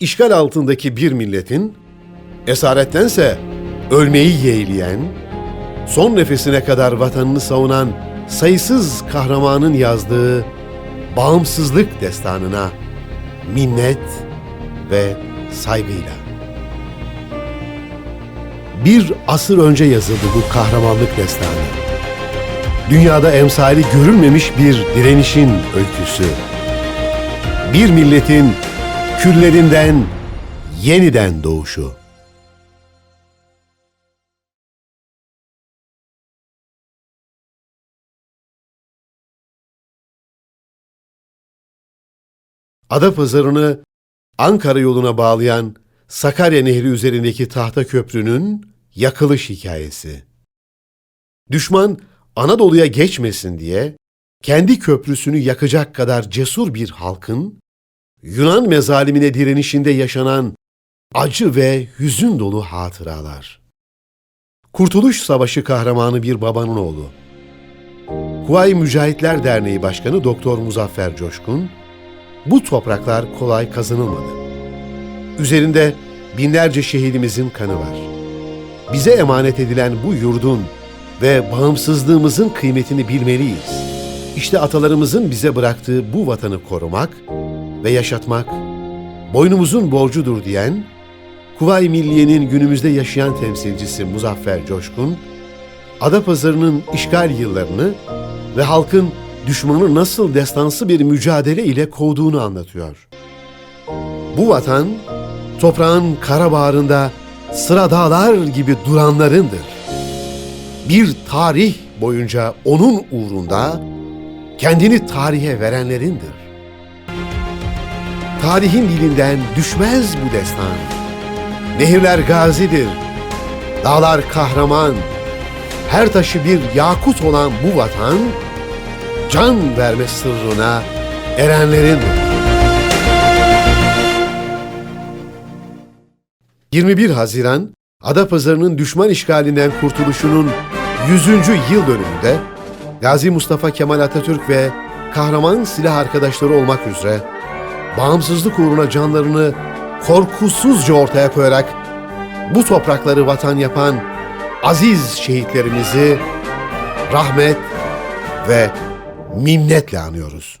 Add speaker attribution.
Speaker 1: işgal altındaki bir milletin, esarettense ölmeyi yeğleyen, son nefesine kadar vatanını savunan sayısız kahramanın yazdığı bağımsızlık destanına minnet ve saygıyla. Bir asır önce yazıldı bu kahramanlık destanı. Dünyada emsali görülmemiş bir direnişin öyküsü. Bir milletin küllerinden yeniden doğuşu. Adapazarı'nı Ankara yoluna bağlayan Sakarya Nehri üzerindeki tahta köprünün yakılış hikayesi. Düşman Anadolu'ya geçmesin diye kendi köprüsünü yakacak kadar cesur bir halkın Yunan mezalimine direnişinde yaşanan acı ve hüzün dolu hatıralar. Kurtuluş Savaşı kahramanı bir babanın oğlu. Kuvayi Mücahitler Derneği Başkanı Doktor Muzaffer Coşkun, bu topraklar kolay kazanılmadı. Üzerinde binlerce şehidimizin kanı var. Bize emanet edilen bu yurdun ve bağımsızlığımızın kıymetini bilmeliyiz. İşte atalarımızın bize bıraktığı bu vatanı korumak ve yaşatmak boynumuzun borcudur diyen Kuvayi Milliye'nin günümüzde yaşayan temsilcisi Muzaffer Coşkun, Adapazarı'nın işgal yıllarını ve halkın düşmanı nasıl destansı bir mücadele ile kovduğunu anlatıyor. Bu vatan, toprağın kara bağrında sıra dağlar gibi duranlarındır. Bir tarih boyunca onun uğrunda kendini tarihe verenlerindir. Tarihin dilinden düşmez bu destan. Nehirler gazidir, dağlar kahraman, her taşı bir yakut olan bu vatan, can verme sırrına erenlerindir. 21 Haziran, Adapazarı'nın düşman işgalinden kurtuluşunun 100. yıl dönümünde Gazi Mustafa Kemal Atatürk ve kahraman silah arkadaşları olmak üzere bağımsızlık uğruna canlarını korkusuzca ortaya koyarak bu toprakları vatan yapan aziz şehitlerimizi rahmet ve minnetle anıyoruz.